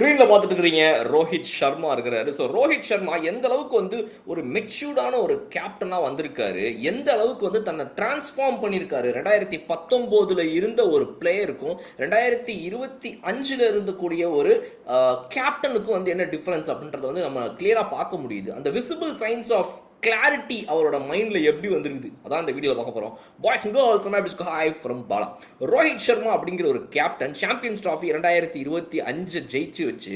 ஸ்க்ரீனில் பார்த்துட்டு இருக்கிறீங்க ரோஹித் சர்மா இருக்கிறாரு. ஸோ ரோஹித் சர்மா எந்த அளவுக்கு வந்து ஒரு மெச்சூர்டான ஒரு கேப்டனாக வந்திருக்காரு எந்த அளவுக்கு வந்து தன்னை டிரான்ஸ்ஃபார்ம் பண்ணியிருக்காரு ரெண்டாயிரத்தி பத்தொம்போதில் இருந்த ஒரு பிளேயருக்கும் ரெண்டாயிரத்தி இருபத்தி அஞ்சில் இருந்தக்கூடிய ஒரு கேப்டனுக்கும் வந்து என்ன டிஃப்ரென்ஸ் அப்படின்றத வந்து நம்ம கிளியராக பார்க்க முடியுது. அந்த விசிபிள் சைன்ஸ் ஆஃப் கிளாரிட்டி அவரோட மைண்டில் எப்படி வந்திருக்குது? அதான் இந்த வீடியோவில் பார்க்க போகிறோம் பாய்ஸ் கேர்ள்ஸ் மேபிஸ்க்கு ஹாய் ஃப்ரம் பாலா ரோஹித் சர்மா அப்படிங்கிற ஒரு கேப்டன் சாம்பியன்ஸ் ட்ராஃபி ரெண்டாயிரத்தி இருபத்தி அஞ்சு ஜெயிச்சு வச்சு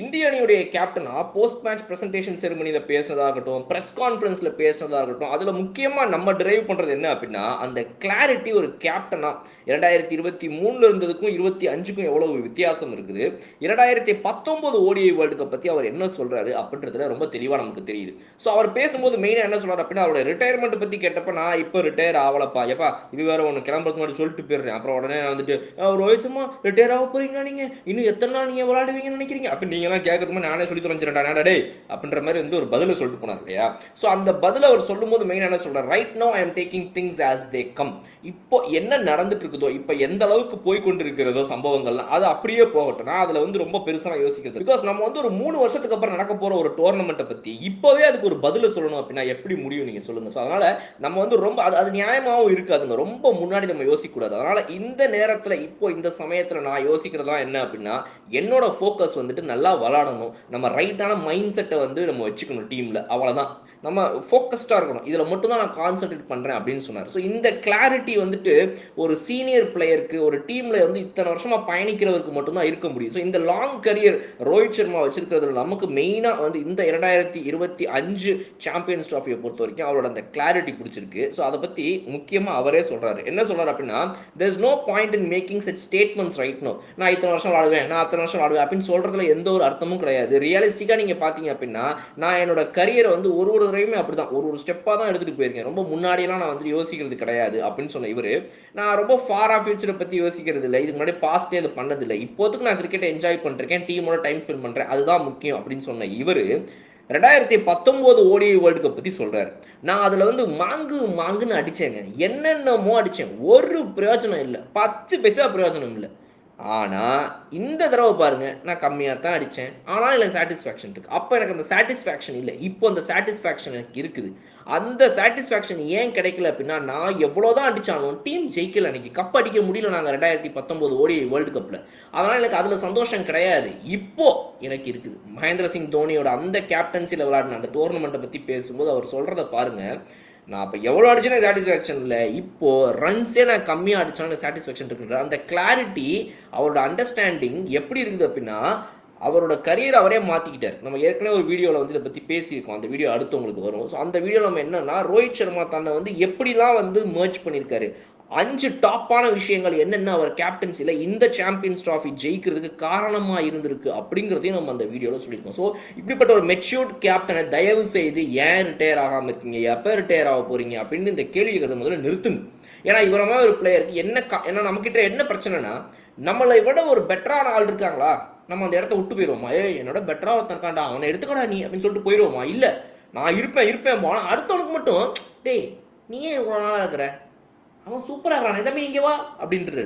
இந்திய அணியுடைய கேப்டனா போஸ்ட் மேட்ச் பிரசன்டேஷன் செரிமனியில் பேசினதாகட்டும் ப்ரெஸ் கான்ஃபரன்ஸில் பேசினதாகட்டும் அதில் முக்கியமாக நம்ம டிரைவ் பண்ணுறது என்ன அப்படின்னா அந்த கிளாரிட்டி ஒரு கேப்டனா இரண்டாயிரத்தி இருபத்தி மூணில் இருந்ததுக்கும் இருபத்தி அஞ்சுக்கும் எவ்வளோ வித்தியாசம் இருக்குது? இரண்டாயிரத்தி பத்தொம்போது ஓடிஐ வேர்ல்டு கப் பற்றி அவர் என்ன சொல்கிறாரு அப்படின்றதுல ரொம்ப தெளிவாக நமக்கு தெரியுது. ஸோ அவர் பேசும்போது மெயினாக என்ன சொல்கிறார் அப்படின்னா அவரோட ரிட்டையர்மெண்ட் பற்றி கேட்டப்ப நான் இப்போ ரிட்டையர் ஆகலப்பா ஏப்பா இது வேற ஒன்று கிளம்புறதுக்கு முன்னாடி சொல்லிட்டு போயிடுறேன். அப்புறம் உடனே நான் வந்துட்டு ரோஹித் சும்மா ரிட்டையர் ஆக போறீங்களா நீங்கள் இன்னும் எத்தனை நாள் நீங்கள் விளையாடுவீங்கன்னு நினைக்கிறீங்க? அப்படி அப்போ கேட்கறதுக்கு நானே சொல்லி தொலைஞ்சிரேன்டா டே அப்படின்ற மாதிரி வந்து ஒரு பதிலை சொல்லிட்டு போனார் இல்லையா? ஸோ அந்த பதில் அவர் சொல்லும்போது மெயினாக என்ன சொல்கிறார் right no I am taking things as they come இப்போ என்ன நடந்துட்டு இருக்குதோ இப்போ எந்த அளவுக்கு போய் கொண்டு இருக்கிறதோ சம்பவங்கள்லாம் அது அப்படியே போகட்டும். நான் அதில் வந்து ரொம்ப பெருசாக யோசிக்கிறது பிகாஸ் நம்ம வந்து ஒரு மூணு வருஷத்துக்கு அப்புறம் நடக்க போகிற ஒரு டோர்னமெண்ட்டை பற்றி இப்போவே அதுக்கு ஒரு பதில் சொல்லணும் அப்படின்னா எப்படி முடியும் நீங்கள் சொல்லுங்கள் ஸோ அதனால் நம்ம வந்து ரொம்ப அது அது நியாயமாகவும் இருக்காதுங்க. ரொம்ப முன்னாடி நம்ம யோசிக்கக்கூடாது. அதனால் இந்த நேரத்தில் இப்போ இந்த சமயத்தில் நான் யோசிக்கிறதா என்ன அப்படின்னா என்னோட ஃபோக்கஸ் வந்துட்டு நல்லா விளாடணும். நம்ம ரைட்டான மைண்ட் செட்டை வந்து நம்ம வச்சுக்கணும் டீமில் அவ்வளோதான் நம்ம ஃபோக்கஸ்டாக இருக்கணும். இதில் மட்டும் தான் நான் கான்சென்ட்ரேட் பண்ணுறேன் அப்படின்னு சொன்னார். ஸோ இந்த கிளாரிட்டி வந்துட்டு ஒரு சீனியர் பிளேயருக்கு ஒரு டீமில் வந்து இத்தனை வருஷமாக பயணிக்கிறவருக்கு மட்டும்தான் இருக்க முடியும். ஸோ இந்த லாங் கரியர் ரோஹித் சர்மா வச்சிருக்கிறதுல நமக்கு மெயினாக வந்து இந்த இரண்டாயிரத்தி இருபத்தி அஞ்சு சாம்பியன்ஸ் ட்ராஃபியை பொறுத்த வரைக்கும் அவரோட அந்த கிளாரிட்டி பிடிச்சிருக்கு. ஸோ அதை பற்றி முக்கியமாக அவரே சொல்கிறாரு என்ன சொல்கிறார் அப்படின்னா that's no point in making such statements right no நான் இத்தனை வருஷம் விளாடுவேன். நான் அத்தனை வருஷம் விளாடுவேன். அப்படின்னு சொல்கிறதுல எந்த ஒரு அர்த்தமும் கிடையாது. ரியலிஸ்டிக்காக நீங்கள் பார்த்தீங்க அப்படின்னா நான் என்னோட கரியரை வந்து ஒரு ஒரு தடவையுமே அப்படி தான் ஒரு ஒரு ஸ்டெப்பாக தான் எடுத்துகிட்டு போயிருக்கேன். ரொம்ப முன்னாடியெல்லாம் நான் வந்து யோசிக்கிறது கிடையாது அப்படின்னு சொன்ன இவர். நான் ரொம்ப ஃபாரா ஃபியூச்சரை பற்றி யோசிக்கிறது இல்லை. இதுக்கு முன்னாடி பாஸ்டே அது பண்ணதில்லை இப்போதுக்கு நான் கிரிக்கெட்டை என்ஜாய் பண்ணிருக்கேன் டீமோட டைம் ஸ்பெண்ட் பண்ணுறேன் அதுதான் முக்கியம் அப்படின்னு சொன்ன இவர் ரெண்டாயிரத்தி பத்தொம்போது ஓடிஐ வேர்ல்டு கப் பற்றி சொல்கிறார் நான் அதில் வந்து மாங்கு மாங்குன்னு அடித்தேங்க என்னென்னமோ அடித்தேன் ஒரு பிரயோஜனம் இல்லை. பத்து பைசா பிரயோஜனம் இல்லை. ஆனால் இந்த தடவை பாருங்க நான் கம்மியாக தான் அடித்தேன் ஆனால் எனக்கு சாட்டிஸ்ஃபேக்ஷன் இருக்குது அப்போ எனக்கு அந்த சாட்டிஸ்ஃபேக்ஷன் இல்லை. இப்போ அந்த சாட்டிஸ்ஃபேக்ஷன் எனக்கு இருக்குது. அந்த சாட்டிஸ்ஃபேக்ஷன் ஏன் கிடைக்கல அப்படின்னா நான் எவ்வளோ தான் அடித்தாலும் டீம் ஜெயிக்கல அன்னைக்கு. கப் அடிக்க முடியல நாங்கள் ரெண்டாயிரத்தி பத்தொம்போது ஓடி வேர்ல்டு கப்பில் அதனால் எனக்கு அதில் சந்தோஷம் கிடையாது. இப்போது எனக்கு இருக்குது. மகேந்திர சிங் தோனியோட அந்த கேப்டன்சியில் விளையாடின அந்த டோர்னமெண்ட்டை பற்றி பேசும்போது அவர் சொல்கிறத பாருங்கள் நான் அப்போ எவ்வளோ அடிச்சேனே சாட்டிஸ்ஃபேக்ஷன் இல்லை. இப்போ ரன்ஸே நான் கம்மியாக அடிச்சாலும் சாட்டிஸ்ஃபேக்ஷன் இருக்குன்ற அந்த கிளாரிட்டி அவரோட அண்டர்ஸ்டாண்டிங் எப்படி இருக்குது அப்படின்னா அவரோட கரியர் அவரே மாற்றிக்கிட்டார் நம்ம ஏற்கனவே ஒரு வீடியோவில் வந்து இதை பற்றி பேசியிருக்கோம். அந்த வீடியோ அடுத்து உங்களுக்கு வரும். ஸோ அந்த வீடியோவில் நம்ம என்னன்னா ரோஹித் சர்மா தன்னை வந்து எப்படிலாம் வந்து merge பண்ணியிருக்காரு? அஞ்சு டாப்பான விஷயங்கள் என்னென்ன அவர் கேப்டன்சியில் இந்த சாம்பியன்ஸ் ட்ராஃபி ஜெயிக்கிறதுக்கு காரணமாக இருந்திருக்கு அப்படிங்கிறதையும் நம்ம அந்த வீடியோவில் சொல்லியிருக்கோம். ஸோ இப்படிப்பட்ட ஒரு மெச்சூர்ட் கேப்டனை தயவு செய்து ஏன் ரிட்டையர் ஆகாமல் இருக்கீங்க? எப்போ ரிட்டையர் ஆக போகிறீங்க அப்படின்னு இந்த கேள்வி முதல்ல நிறுத்துங்க. ஏன்னா இவர மாதிரி ஒரு பிளேயருக்கு என்ன கா ஏன்னா நம்மக்கிட்ட என்ன பிரச்சனைனா நம்மளை விட ஒரு பெட்டரான ஆள் இருக்காங்களா? நம்ம அந்த இடத்த விட்டு போயிடுவோமா? ஏ என்னோட பெட்டராக ஒருத்தருக்காண்டா அவனை எடுத்துக்கடா நீ அப்படின்னு சொல்லிட்டு போயிடுவோமா? இல்லை நான் இருப்பேன் இருப்பேன் போனால் அடுத்தவனுக்கு மட்டும் டேய் நீ ஏன் இவ்வளோ நாளாக இருக்கிற? அவன் சூப்பராக இருக்கிறான். தம்பி இங்கே வா அப்படின்றது.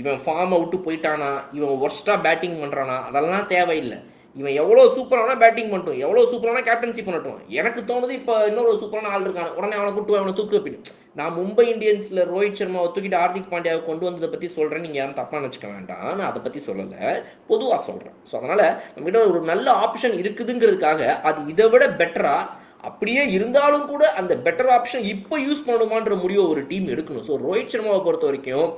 இவன் ஃபார்மை விட்டு போயிட்டானா இவன் ஒர்ஸ்ட்டாக பேட்டிங் பண்ணுறானா அதெல்லாம் தேவையில்லை. இவன் எவ்வளோ சூப்பரான பேட்டிங் பண்ணட்டும் எவ்வளோ சூப்பரான கேப்டன்சி பண்ணட்டும். எனக்கு தோணுது இப்போ இன்னொரு சூப்பரான ஆள் இருக்கான். உடனே அவனை கூட்டு அவனை தூக்கு அப்படின்னு. நான் மும்பை இந்தியன்ஸில் ரோஹித் சர்மாவை தூக்கிட்டு ஹார்திக் பாண்டியாவை கொண்டு வந்ததை பற்றி சொல்கிறேன் நீங்கள் யாரும் தப்பாக நினச்சிக்க வேண்டாம். நான் அதை பற்றி சொல்லலை. பொதுவாக சொல்கிறேன் ஸோ அதனால் நம்மகிட்ட ஒரு நல்ல ஆப்ஷன் இருக்குதுங்கிறதுக்காக அது இதை விட பெட்டராக அப்படியே இருந்தாலும் கூட அந்த பெட்டர் ஆப்ஷன் இப்போ யூஸ் பண்ணணுமான்ற முடிவை ஒரு டீம் எடுக்கணும். ஸோ ரோஹித் சர்மாவை பொறுத்த வரைக்கும்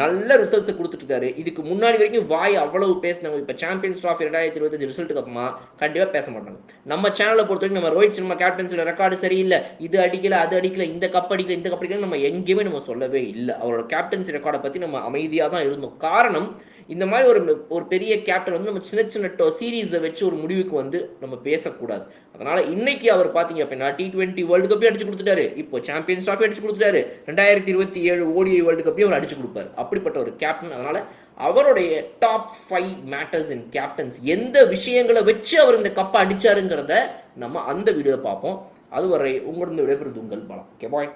நல்ல ரிசல்ட்ஸை கொடுத்துட்ருக்காரு. இதுக்கு முன்னாடி வரைக்கும் வாய் அவ்வளவு பேசினவங்க இப்போ சாம்பியன்ஸ் ட்ராஃபி ரெண்டாயிரத்தி இருபத்தஞ்சு ரிசல்ட்டுக்கு அப்புறமா கண்டிப்பாக பேச மாட்டாங்க. நம்ம சேனலை பொறுத்த வரைக்கும் நம்ம ரோஹித் சர்மா கேப்டன்ஸோட ரெக்கார்டு சரியில்லை. இது அடிக்கல அது அடிக்கல இந்த கப் அடிக்கல இந்த கப் அடிக்கல நம்ம எங்கேயுமே நம்ம சொல்லவே இல்லை. அவரோட கேப்டன்சி ரெக்கார்டை பற்றி நம்ம அமைதியாக தான் இருந்தோம். காரணம் இந்த மாதிரி ஒரு ஒரு பெரிய கேப்டன் வந்து நம்ம சின்ன சின்ன சீரீஸை வச்சு ஒரு முடிவுக்கு வந்து நம்ம பேசக்கூடாது. அதனால இன்னைக்கு அவர் பார்த்தீங்க அப்படின்னா டி டுவெண்ட்டி வேர்ல்டு கப்பையும் அடிச்சு கொடுத்துட்டாரு. இப்போ சாம்பியன்ஸ் ட்ராஃபி அடிச்சு கொடுத்துட்டாரு. ரெண்டாயிரத்தி இருபத்தி ஏழு ஓடிஐ வேர்ல்டு கப்பையும் அவர் அடிச்சு கொடுப்பாரு. அப்படிப்பட்ட ஒரு கேப்டன் அதனால அவருடைய top five matters in captains எந்த விஷயங்களை வச்சு அவர் இந்த கப்பை அடிச்சாருங்கிறத நம்ம அந்த வீடியோ பார்ப்போம். அதுவரை உங்களிருந்து விடைபெறுது உங்கள் பலம். Okay bye